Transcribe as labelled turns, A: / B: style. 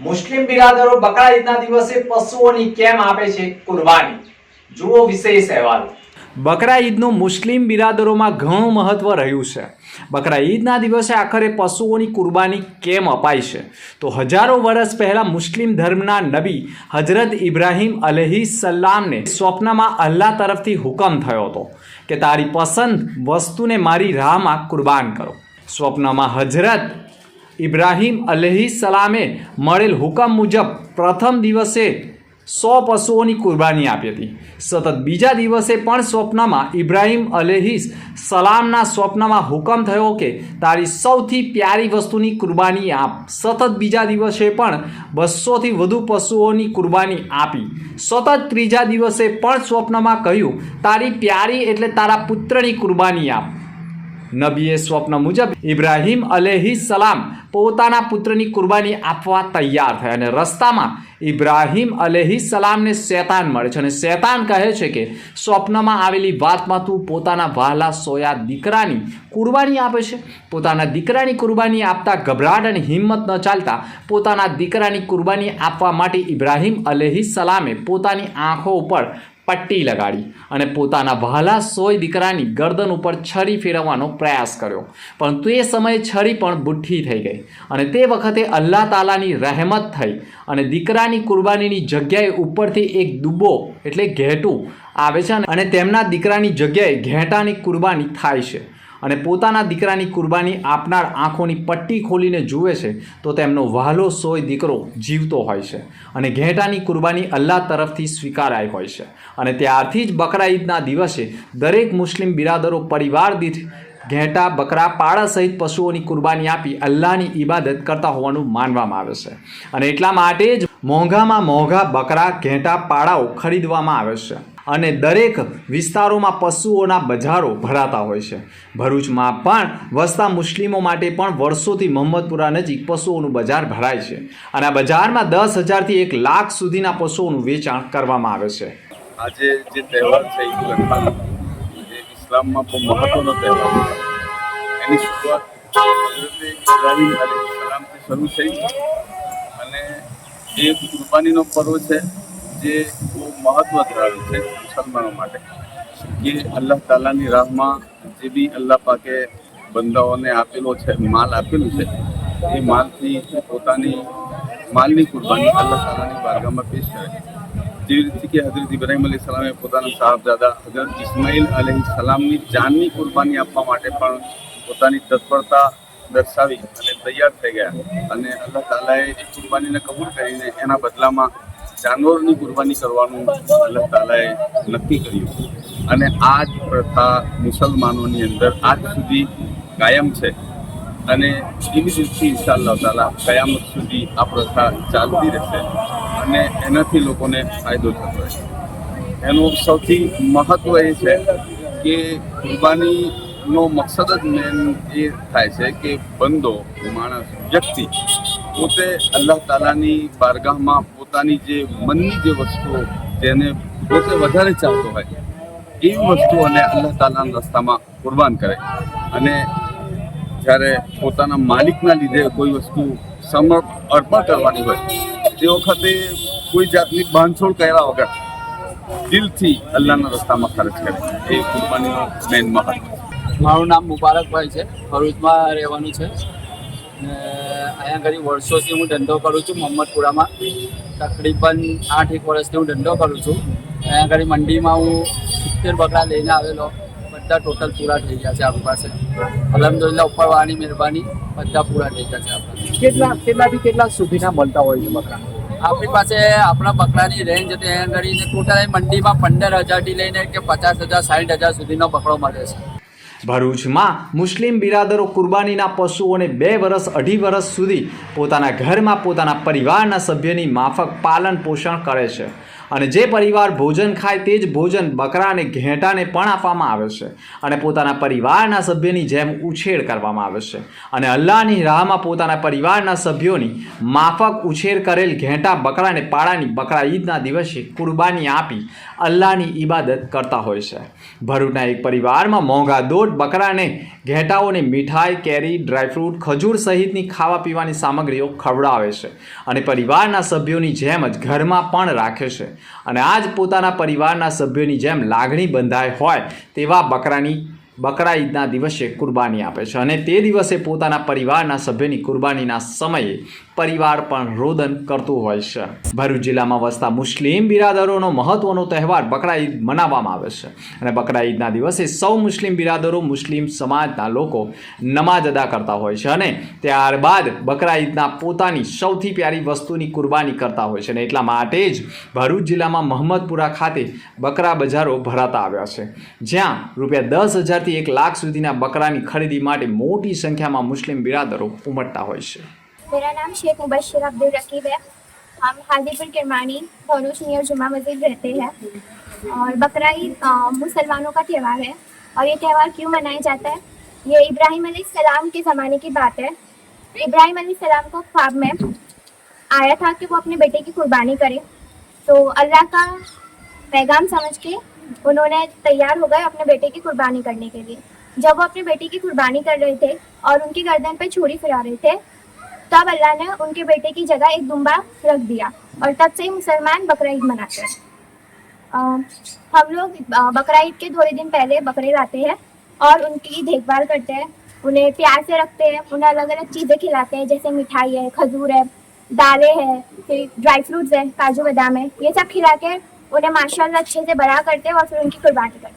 A: મુસ્લિમ બિરાદરો બકરા ઈદના દિવસે પશુઓની કેમ આપે છે કુરબાની? જુઓ વિશેષ અહેવાલ. બકરા ઈદનું મુસ્લિમ બિરાદરોમાં ઘણું મહત્વ રહ્યું છે. બકરા ઈદના દિવસે આખરે પશુઓની કુરબાની કેમ અપાય છે? તો હજારો વર્ષ પહેલા મુસ્લિમ ધર્મના નબી હજરત ઇબ્રાહિમ અલહી સલામને સ્વપ્નમાં અલ્લાહ તરફથી હુકમ થયો હતો કે તારી પસંદ વસ્તુને મારી રાહમાં કુરબાન કરો. સ્વપ્નમાં હજરત ઇબ્રાહિમ અલહી સલામે મળેલ હુકમ મુજબ પ્રથમ દિવસે સો પશુઓની કુરબાની આપી હતી. સતત બીજા દિવસે પણ સ્વપ્નમાં ઇબ્રાહીમ અલહી સલામના સ્વપ્નમાં હુકમ થયો કે તારી સૌથી પ્યારી વસ્તુની કુરબાની આપ. સતત બીજા દિવસે પણ બસોથી વધુ પશુઓની કુરબાની આપી. સતત ત્રીજા દિવસે પણ સ્વપ્નમાં કહ્યું, તારી પ્યારી એટલે તારા પુત્રની કુરબાની આપ. નબીએ સ્વપ્ન મુજબ ઇબ્રાહીમ અલેહી સલામ પોતાના પુત્રની કુરબાની આપવા તૈયાર થયા અને રસ્તામાં ઇબ્રાહીમ અલેહી સલામને શેતાન મળે છે અને શેતાન કહે છે કે સ્વપ્નમાં આવેલી વાતમાં તું પોતાના વહાલા સોયા દીકરાની કુરબાની આપે છે. પોતાના દીકરાની કુરબાની આપતા ગભરાટ અને હિંમત ન ચાલતા પોતાના દીકરાની કુરબાની આપવા માટે ઇબ્રાહીમ અલેહી સલામે પોતાની આંખો ઉપર પટ્ટી લગાડી અને પોતાના વહાલા સોય દીકરાની ગરદન ઉપર છરી ફેરવવાનો પ્રયાસ કર્યો. પરંતુ એ સમયે છરી પણ બુઠ્ઠી થઈ ગઈ અને તે વખતે અલ્લાહ તાલાની રહેમત થઈ અને દીકરાની કુરબાનીની જગ્યાએ ઉપરથી એક દુબો એટલે ઘેટું આવે છે અને તેમના દીકરાની જગ્યાએ ઘેટાની કુરબાની થાય છે. અને પોતાના દીકરાની કુરબાની આપનાર આંખોની પટ્ટી ખોલીને જુએ છે, તો તેમનો વહાલો સોય દીકરો જીવતો હોય છે અને ઘેટાની કુરબાની અલ્લાહ તરફથી સ્વીકારાઈ હોય છે. અને ત્યારથી જ બકરા ઈદના દિવસે દરેક મુસ્લિમ બિરાદરો પરિવાર દીઠ ઘેટા, બકરા પાડા સહિત પશુઓની કુરબાની આપી અલ્લાહની ઇબાદત કરતા હોવાનું માનવામાં આવે છે. અને એટલા માટે જ મોંઘામાં મોંઘા બકરા, ઘેટા પાડાઓ ખરીદવામાં આવે છે. અને દરેક વિસ્તારોમાં પશુઓના બજારો ભરાતા હોય છે. ભરૂચમાં પણ વસતા મુસ્લિમો માટે પણ વર્ષોથી મોહમ્મદપુરા નજીક પશુઓનું બજાર ભરાય છે અને આ બજારમાં દસ હજારથી એક લાખ સુધીના પશુઓનું વેચાણ કરવામાં આવે છે.
B: આજે જે તહેવાર છે ઇસ્લામમાં બહુ મહત્વનો તહેવાર છે. એની શરૂઆત શરૂ થઈ. અને એ કુરબાનીનો પર્વ છે, જે બહુ મહત્વ ધરાવે છે મુસલમાનો માટે. કે અલ્લાહ તાલાની રાહમાં જે બી અલ્લાહ પાકે બંદાઓને આપેલો છે, માલ આપેલું છે, એ માલથી પોતાની માલની કુરબાની અલ્લાહ તાલાની બારગામાં પેશ કરે. જેવી રીતે કે હજરત ઇબ્રાહીમ અલી સલામે પોતાના સાહેબજાદા હજરત ઇસ્માઇલ અલી સલામની જાનની કુરબાની આપવા માટે પણ પોતાની તત્પરતા દર્શાવી અને તૈયાર થઈ ગયા. અને અલ્લાહ તાલાએ એ કુરબાનીને કબૂલ કરીને એના બદલામાં જાનવરની કુરબાની કરવાનું અલ્લાહ તાલાએ નક્કી કર્યું. અને આ જ પ્રથા મુસલમાનોની અંદર આજ સુધી કાયમ છે. અને એવી રીતે ઇન્શાલ્લાહ તાલા કયામત સુધી આ પ્રથા ચાલતી રહેશે અને એનાથી લોકોને ફાયદો થતો રહેશે. એનું સૌથી મહત્વ એ છે કે કુરબાનીનો મકસદ જ મેન એ થાય છે કે બંદો, માણસ, વ્યક્તિ પોતે અલ્લાહ તાલાની બારગાહમાં પોતાની જે મનની જે વસ્તુઓ જેને પોતે વધારે ચાહતો હોય, એવી વસ્તુઓને અલ્લાહ તાલાના રસ્તામાં કુરબાન કરે. અને જ્યારે પોતાના માલિકના લીધે કોઈ વસ્તુ સમર્પ અર્પણ કરવાની હોય, તે વખતે કોઈ જાતની બાંધછોડ કર્યા વગર દિલથી અલ્લાહના રસ્તામાં ખર્ચ કરે. એ કુરબાનીનો મેન મહત્વ.
C: મારું નામ મુબારકભાઈ છે. ભરૂચમાં રહેવાનું છે. અહીંયા ઘડી વર્ષોથી હું ધંધો કરું છું મોહમ્મદપુરામાં. તકરીબન આઠ એક વર્ષથી હું ધંધો કરું છું. અહીંયા ઘડી મંડીમાં હું સિત્તેર બકરા લઈને આવેલો. બધા ટોટલ પૂરા થઈ ગયા છે આપણી પાસે. અલહમદુલિલ્લાહ ઉપરવાળાની મહેરબાની બધા પૂરા થઈ ગયા છે આપણા
D: કેટલા કેટલાથી કેટલા સુધીના મળતા હોય છે બકરા?
C: આપણી પાસે આપણા બકરાની રેન્જ હતી અહીંયા ઘડી ટોટલ મંડીમાં પંદર હજારથી લઈને કે પચાસ હજાર સાઠ હજાર સુધીનો બકરો મળે છે.
A: ભરૂચમાં મુસ્લિમ બિરાદરો કુરબાનીના પશુઓને બે વર્ષ અઢી વર્ષ સુધી પોતાના ઘરમાં પોતાના પરિવારના સભ્યની માફક પાલન પોષણ કરે છે. અને જે પરિવાર ભોજન ખાય તે જ ભોજન બકરા અને ઘેટાને પણ આપવામાં આવે છે અને પોતાના પરિવારના સભ્યની જેમ ઉછેર કરવામાં આવે છે. અને અલ્લાહની રાહમાં પોતાના પરિવારના સભ્યોની માફક ઉછેર કરેલ ઘેટા બકરા અને પાડાની બકરા ઈદના દિવસે કુરબાની આપી અલ્લાહની ઇબાદત કરતા હોય છે. ભરૂચના એક પરિવારમાં મોંઘા દોઢ બકરાને ઘેટાઓને મીઠાઈ, કેરી ડ્રાયફ્રૂટ ખજૂર સહિતની ખાવા પીવાની સામગ્રીઓ ખવડાવે છે અને પરિવારના સભ્યોની જેમ જ ઘરમાં પણ રાખે છે. અને આ જ પોતાના પરિવારના સભ્યોની જેમ લાગણી બંધાય હોય તેવા બકરાની બકરા ઈદના દિવસે કુરબાની આપે છે અને તે દિવસે પોતાના પરિવારના સભ્યની કુરબાનીના સમયે પરિવાર પણ રોદન કરતું હોય છે. ભરૂચ જિલ્લામાં વસતા મુસ્લિમ બિરાદરોનો મહત્વનો તહેવાર બકરા ઈદ મનાવવામાં આવે છે અને બકરા ઈદના દિવસે સૌ મુસ્લિમ બિરાદરો મુસ્લિમ સમાજના લોકો નમાજ અદા કરતા હોય છે અને ત્યારબાદ બકરા ઈદના પોતાની સૌથી પ્યારી વસ્તુની કુરબાની કરતા હોય છે અને એટલા માટે જ ભરૂચ જિલ્લામાં મહમ્મદપુરા ખાતે બકરા બજારો ભરાતા આવ્યા છે. જ્યાં રૂપિયા દસ હજારથી એક લાખ સુધીના બકરાની ખરીદી માટે મોટી સંખ્યામાં મુસ્લિમ બિરાદરો ઉમટતા હોય છે
E: मेरा नाम शेख मुबशर अब्दुल रकीब है हम हाजीपुर किरमानी भरूच नियर जुमा मस्जिद रहते हैं और बकरा ईद अ, मुसलमानों का त्यौहार है और ये त्यौहार क्यों मनाया जाता है ये इब्राहिम सलाम के ज़माने की बात है इब्राहिम सलाम को ख्वाब में आया था कि वो अपने बेटे की कुर्बानी करे तो अल्लाह का पैगाम समझ के उन्होंने तैयार हो गए अपने बेटे की कुर्बानी करने के लिए। जब वो अपने बेटे की कुर्बानी कर रहे थे और उनकी गर्दन पे छुरी फिरा रहे थे, तब अल्लाह ने उनके बेटे की जगह एक दुम्बा रख दिया और तब से ही मुसलमान बकरा ईद मनाते हैं। हम लोग बकरा ईद के थोड़े दिन पहले बकरे लाते हैं और उनकी देखभाल करते हैं। उन्हें प्यार से रखते हैं, उन्हें अलग अलग चीज़ें खिलाते हैं, जैसे मिठाई है, खजूर है, दालें हैं, फिर ड्राई फ्रूट्स है, काजू बादाम है, ये सब खिला के उन्हें माशाल्लाह अच्छे से बड़ा करते हैं और फिर उनकी कुर्बानी करते हैं